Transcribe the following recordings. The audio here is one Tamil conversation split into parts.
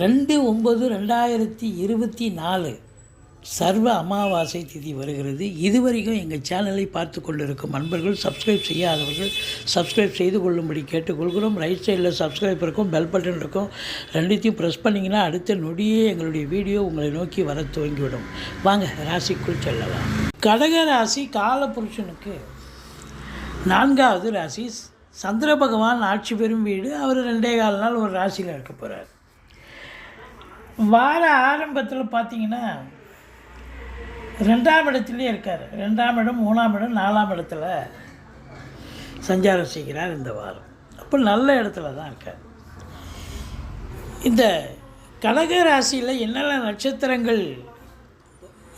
ரெண்டு ஒம்பது ரெண்டாயிரத்தி இருபத்தி நாலு சர்வ அமாவாசை திதி வருகிறது. இதுவரைக்கும் எங்கள் சேனலை பார்த்து கொண்டிருக்கும் அன்பர்கள் சப்ஸ்கிரைப் செய்யாதவர்கள் சப்ஸ்கிரைப் செய்து கொள்ளும்படி கேட்டுக்கொள்கிறோம். ரைட் சைடில் சப்ஸ்கிரைப் இருக்கும் பெல் பட்டன் இருக்கும். ரெண்டுத்தையும் ப்ரெஸ் பண்ணிங்கன்னா அடுத்த நொடியே எங்களுடைய வீடியோ உங்களை நோக்கி வர துவங்கிவிடும். வாங்க ராசிக்குள் செல்லலாம். கடக ராசி காலபுருஷனுக்கு நான்காவது ராசி. சந்திர பகவான் ஆட்சி பெறும் வீடு. அவர் ரெண்டே கால் நாள் ஒரு ராசியில் இருக்க போகிறார் வார ஆரம்பத்தில் பார்த்தீங்கன்னா ரெண்டாம் இடத்துலேயே இருக்கார். ரெண்டாம் இடம் மூணாம் இடம் நாலாம் இடத்துல சஞ்சாரம் செய்கிறார் இந்த வாரம். அப்போ நல்ல இடத்துல தான் இருக்கார். இந்த கடக ராசியில் என்னென்ன நட்சத்திரங்கள்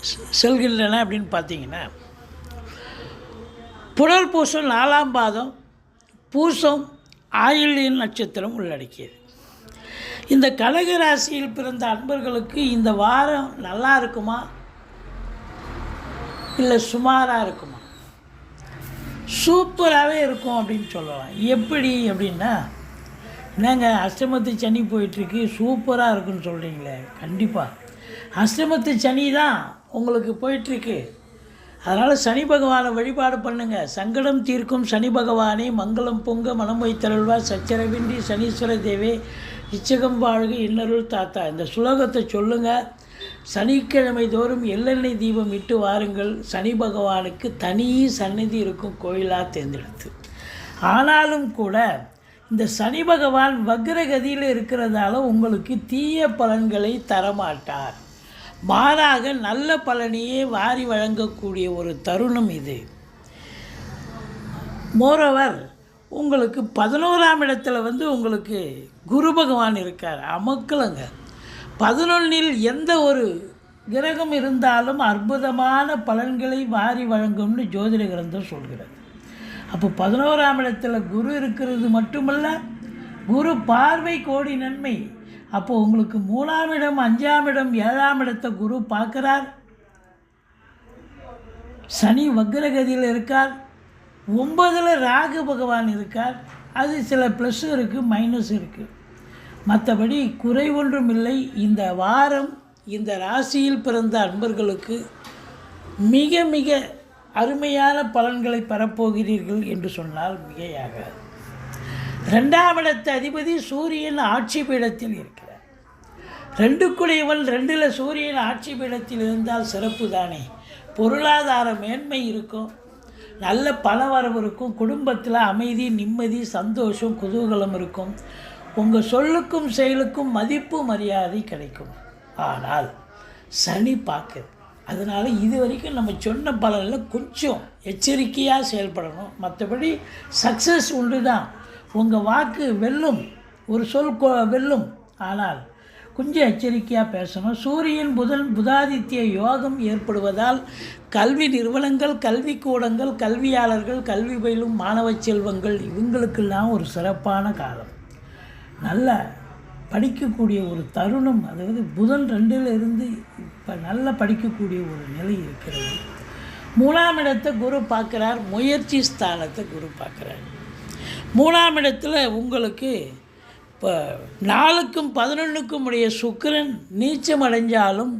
செ- செல்கின்றன அப்படின்னு பார்த்தீங்கன்னா புனல் பூசம் நாலாம் பாதம் பூசம் ஆயில்யின் நட்சத்திரம் உள்ளடக்கியது. இந்த கடக ராசியில் பிறந்த அன்பர்களுக்கு இந்த வாரம் நல்லா இருக்குமா? இல்லை சுமாராக இருக்குமா? சூப்பராகவே இருக்கும் அப்படின்னு சொல்லலாம். எப்படி அப்படின்னா என்னங்க அஷ்டமத்து சனி போயிட்டுருக்கு சூப்பராக இருக்குன்னு சொல்கிறீங்களே கண்டிப்பாக அஷ்டமத்து சனி தான் உங்களுக்கு போயிட்டுருக்கு. அதனால் சனி பகவானை வழிபாடு பண்ணுங்கள் சங்கடம் தீர்க்கும் சனி பகவானே மங்களம் பொங்க மனம் வைத்தருள்வா சச்சரவின்றி சனீஸ்வர தேவே இச்சகம் வாழ்க இன்னருள் தாத்தா. இந்த சுலோகத்தை சொல்லுங்கள் சனிக்கிழமை தோறும் எள்ளெண்ணெய் தீபம் இட்டு வாருங்கள். சனி பகவானுக்கு தனி சந்நிதி இருக்கும் கோயிலாக தேர்ந்தெடுத்து. ஆனாலும் கூட இந்த சனி பகவான் வக்ரகதியில் இருக்கிறதால உங்களுக்கு தீய பலன்களை தரமாட்டார். மாறாக நல்ல பலனையே வாரி வழங்கக்கூடிய ஒரு தருணம் இது. மோரோவர் உங்களுக்கு பதினோராம் இடத்துல வந்து உங்களுக்கு குரு பகவான் இருக்கார். அமக்கலங்க. பதினொன்னில் எந்த ஒரு கிரகம் இருந்தாலும் அற்புதமான பலன்களை வாரி வழங்கும்னு ஜோதிட கிரந்தம் சொல்கிறது. அப்போ பதினோராம் இடத்துல குரு இருக்கிறது மட்டுமல்ல குரு பார்வை கோடி நன்மை. அப்போ உங்களுக்கு மூணாம் இடம் அஞ்சாம் இடம் ஏழாம் இடத்தை குரு பார்க்குறார். சனி வக்ரகதியில் இருக்கார். ஒன்பதில் ராகு பகவான் இருக்கார். அது சில ப்ளஸ்ஸும் இருக்குது மைனஸ் இருக்குது மற்றபடி குறை ஒன்றும் இல்லை. இந்த வாரம் இந்த ராசியில் பிறந்த அன்பர்களுக்கு மிக மிக அருமையான பலன்களை பெறப்போகிறீர்கள் என்று சொன்னால் மிகையாகாது. ரெண்டாம் இடத்து அதிபதி சூரியன் ஆட்சி பீடத்தில் இருக்கிறார். ரெண்டுக்குடையவன் ரெண்டில் சூரியன் ஆட்சி பீடத்தில் இருந்தால் சிறப்பு தானே பொருளாதார மேன்மை இருக்கும். நல்ல பணவரவு இருக்கும் குடும்பத்தில் அமைதி நிம்மதி சந்தோஷம் குதூகலம் இருக்கும். உங்கள் சொல்லுக்கும் செயலுக்கும் மதிப்பு மரியாதை கிடைக்கும். ஆனால் சனி பார்க்குது. அதனால் இது வரைக்கும் நம்ம சொன்ன பலனில் கொஞ்சம் எச்சரிக்கையாக செயல்படணும். மற்றபடி சக்ஸஸ் உண்டு தான் உங்கள் வாக்கு வெல்லும். ஒரு சொல் கொ- வெல்லும். ஆனால் கொஞ்சம் எச்சரிக்கையாக பேசணும். சூரியன் புதன் புதாதித்ய யோகம் ஏற்படுவதால் கல்வி நிறுவனங்கள் கல்விக்கூடங்கள் கல்வியாளர்கள் கல்வி பயிலும் மாணவ செல்வங்கள் இவங்களுக்கெல்லாம் ஒரு சிறப்பான காலம். நல்ல படிக்கக்கூடிய ஒரு தருணம் அதாவது புதன் ரெண்டில் இருந்து இப்போ நல்லா படிக்கக்கூடிய ஒரு நிலை இருக்கிறது. மூணாம் இடத்தை குரு பார்க்குறார் முயற்சி ஸ்தானத்தை குரு பார்க்குறார். மூணாம் இடத்துல உங்களுக்கு இப்போ நாலுக்கும் பதினொன்றுக்கும் உடைய சுக்கிரன் நீச்சம் அடைஞ்சாலும்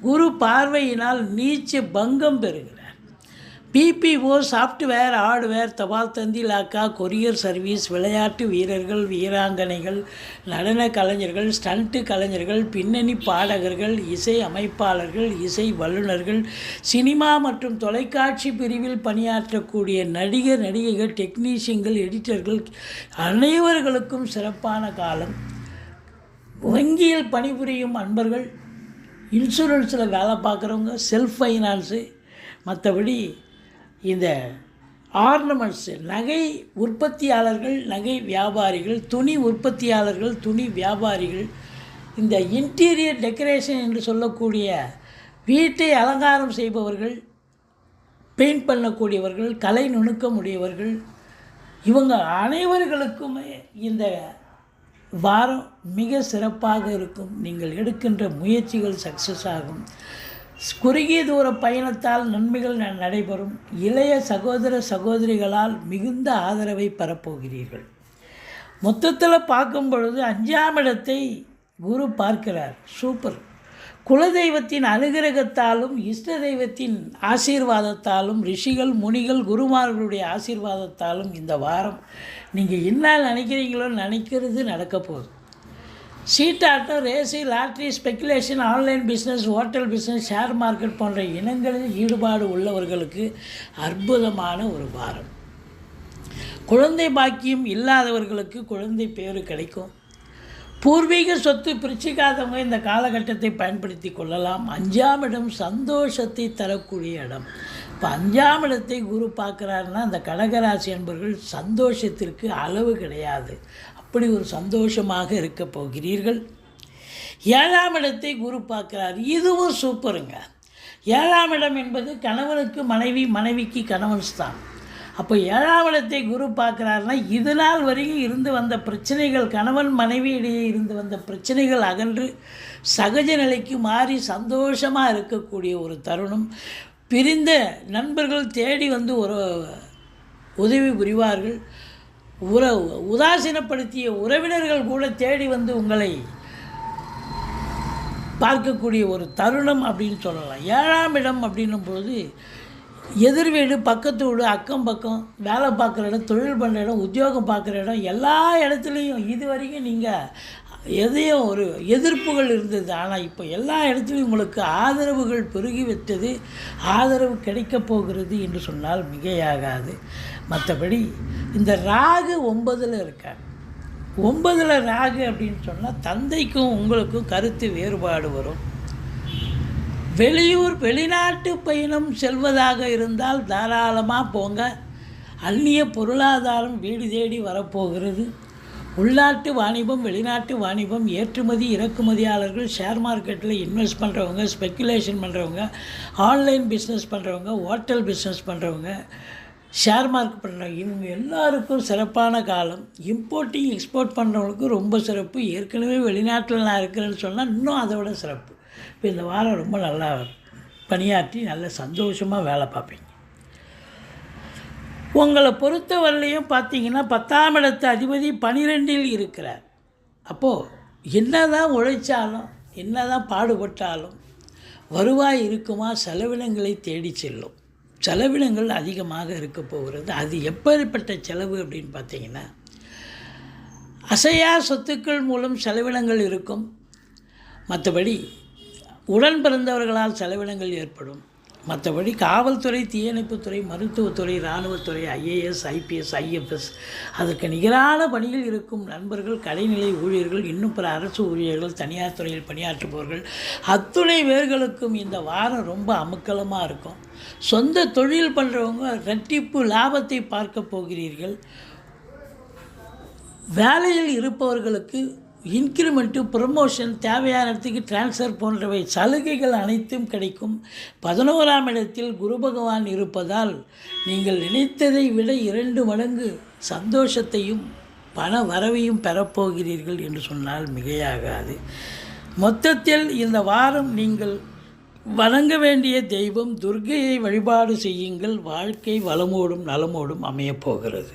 குரு பார்வையினால் நீச்ச பங்கம் பெறுகிறார். பிபிஓ சாஃப்ட்வேர் ஹார்ட்வேர் தபால் தந்தி லாக்கா கொரியர் சர்வீஸ் விளையாட்டு வீரர்கள் வீராங்கனைகள் நடன கலைஞர்கள் ஸ்டண்ட்டு கலைஞர்கள் பின்னணி பாடகர்கள் இசை அமைப்பாளர்கள் இசை வல்லுநர்கள் சினிமா மற்றும் தொலைக்காட்சி பிரிவில் பணியாற்றக்கூடிய நடிகர் நடிகைகள் டெக்னீஷியன்கள் எடிட்டர்கள் அனைவர்களுக்கும் சிறப்பான காலம். வங்கியில் பணிபுரியும் அன்பர்கள் இன்சூரன்ஸில் வேலை பார்க்குறவங்க செல்ஃப் ஃபைனான்ஸு மற்றபடி இந்த ஆர்னமெண்ட்ஸு நகை உற்பத்தியாளர்கள் நகை வியாபாரிகள் துணி உற்பத்தியாளர்கள் துணி வியாபாரிகள் இந்த இன்டீரியர் டெக்கரேஷன் என்று சொல்லக்கூடிய வீட்டை அலங்காரம் செய்பவர்கள் பெயிண்ட் பண்ணக்கூடியவர்கள் கலை நுணுக்கம் உடையவர்கள் இவங்க அனைவர்களுக்குமே இந்த வாரம் மிக சிறப்பாக இருக்கும். நீங்கள் எடுக்கின்ற முயற்சிகள் சக்ஸஸ் ஆகும். குறுகிய தூர பயணத்தால் நன்மைகள் ந- நடைபெறும். இளைய சகோதர சகோதரிகளால் மிகுந்த ஆதரவை பெறப்போகிறீர்கள். மொத்தத்தில் பார்க்கும் பொழுது அஞ்சாம் இடத்தை குரு பார்க்கிறார். சூப்பர். குலதெய்வத்தின் அனுகிரகத்தாலும் இஷ்ட தெய்வத்தின் ஆசீர்வாதத்தாலும் ரிஷிகள் முனிகள் குருமார்களுடைய ஆசீர்வாதத்தாலும் இந்த வாரம் நீங்கள் என்ன நினைக்கிறீங்களோ நினைக்கிறது நடக்க போகுது. சீட்டாட்டம் ரேசி lottery speculation online business hotel business share market போன்ற இனங்களில் ஈடுபாடு உள்ளவர்களுக்கு அற்புதமான ஒரு வாரம் குழந்தை பாக்கியம் இல்லாதவர்களுக்கு குழந்தை பேர் கிடைக்கும். பூர்வீக சொத்து பிரிச்சுக்காதவங்க இந்த காலகட்டத்தை பயன்படுத்தி கொள்ளலாம். அஞ்சாம் இடம் சந்தோஷத்தை தரக்கூடிய இடம். இப்போ அஞ்சாம் இடத்தை குரு பார்க்குறாருன்னா அந்த கடகராசி என்பவர்கள் சந்தோஷத்திற்கு அளவு கிடையாது. அப்படி ஒரு சந்தோஷமாக இருக்க போகிறீர்கள். ஏழாம் இடத்தை குரு பார்க்குறார். இதுவும் சூப்பருங்க. ஏழாம் இடம் என்பது கணவனுக்கு மனைவி மனைவிக்கு கணவன் தான் அப்போ ஏழாம் இடத்தை குரு பார்க்குறாருன்னா இது நாள் வரையும் இருந்து வந்த பிரச்சனைகள் கணவன் மனைவி இடையே இருந்து வந்த பிரச்சனைகள் அகன்று சகஜ நிலைக்கு மாறி சந்தோஷமாக இருக்கக்கூடிய ஒரு தருணம். பிரிந்த நண்பர்கள் தேடி வந்து ஒரு உதவி புரிவார்கள். உற உதாசீனப்படுத்திய உறவினர்கள் கூட தேடி வந்து உங்களை பார்க்கக்கூடிய ஒரு தருணம் அப்படின்னு சொல்லலாம். ஏழாம் இடம் அப்படின்னும் பொழுது எதிர் வீடு பக்கத்து வீடு அக்கம் பக்கம் வேலை பார்க்குற இடம் தொழில் பண்ணுற இடம் உத்தியோகம் பார்க்குற இடம் எல்லா இடத்துலையும் இது வரைக்கும் நீங்கள் எதையும் ஒரு எதிர்ப்புகள் இருந்தது. ஆனால் இப்போ எல்லா இடத்துலையும் உங்களுக்கு ஆதரவுகள் பெருகிவிட்டது ஆதரவு கிடைக்கப் போகிறது என்று சொன்னால் மிகையாகாது. மற்றபடி இந்த ராகு ஒன்பதில் இருக்கார். ஒன்பதில் ராகு அப்படின்னு சொன்னால் தந்தைக்கும் உங்களுக்கும் கருத்து வேறுபாடு வரும். வெளியூர் வெளிநாட்டு பயணம் செல்வதாக இருந்தால் தாராளமாக போங்க. அந்நிய பொருளாதாரம் வீடு தேடி வரப்போகிறது. உள்நாட்டு வாணிபம் வெளிநாட்டு வாணிபம் ஏற்றுமதி இறக்குமதியாளர்கள் ஷேர் மார்க்கெட்டில் இன்வெஸ்ட் பண்ணுறவங்க ஸ்பெக்குலேஷன் பண்ணுறவங்க ஆன்லைன் பிஸ்னஸ் பண்ணுறவங்க ஹோட்டல் பிஸ்னஸ் பண்ணுறவங்க ஷேர் மார்க்கெட் பண்ணுறவங்க இவங்க எல்லாருக்கும் சிறப்பான காலம். இம்போர்ட்டிங் எக்ஸ்போர்ட் பண்ணுறவங்களுக்கு ரொம்ப சிறப்பு. ஏற்கனவே வெளிநாட்டில் நான் இருக்கிறேன்னு சொன்னால் இன்னும் அதை விட சிறப்பு. இப்போ இந்த வாரம் ரொம்ப நல்லா பணியாற்றி நல்ல சந்தோஷமாக வேலை பார்ப்பீங்க. உங்களை பொறுத்தவரையிலையும் பார்த்தீங்கன்னா பத்தாம் இடத்து அதிபதி பனிரெண்டில் இருக்கிறார். அப்போது என்ன தான் உழைச்சாலும் என்ன தான் பாடுபட்டாலும் வருவாய் இருக்குமா? செலவினங்களை தேடி செல்லும். செலவினங்கள் அதிகமாக இருக்க போகிறது. அது எப்பேற்பட்ட செலவு அப்படின்னு பார்த்தீங்கன்னா அசையா சொத்துக்கள் மூலம் செலவினங்கள் இருக்கும். மற்றபடி உடன் பிறந்தவர்களால் செலவினங்கள் ஏற்படும். மற்றபடி காவல்துறை தீயணைப்புத்துறை மருத்துவத்துறை இராணுவத்துறை ஐஏஎஸ் ஐபிஎஸ் ஐஎஃப்எஸ். அதற்கு நிகரான பணியில் இருக்கும் நண்பர்கள் கடைநிலை ஊழியர்கள் இன்னும் பிற அரசு ஊழியர்கள் தனியார் துறையில் பணியாற்றுபவர்கள் அத்துணை பேர்களுக்கும் இந்த வாரம் ரொம்ப அமுக்கலமாக இருக்கும். சொந்த தொழில் பண்ணுறவங்க ரெட்டிப்பு லாபத்தை பார்க்க போகிறீர்கள். வேலையில் இருப்பவர்களுக்கு இன்க்ரிமெண்ட்டு ப்ரமோஷன் தேவையான இடத்துக்கு ட்ரான்ஸ்ஃபர் போன்றவை சலுகைகள் அனைத்தும் கிடைக்கும். பதினோராம் இடத்தில் குரு பகவான் இருப்பதால் நீங்கள் நினைத்ததை விட இரண்டு மடங்கு சந்தோஷத்தையும் பண வரவையும் பெறப்போகிறீர்கள் என்று சொன்னால் மிகையாகாது. மொத்தத்தில் இந்த வாரம் நீங்கள் வணங்க வேண்டிய தெய்வம் துர்க்கையை வழிபாடு செய்யுங்கள். வாழ்க்கை வளமோடும் நலமோடும் அமையப் போகிறது.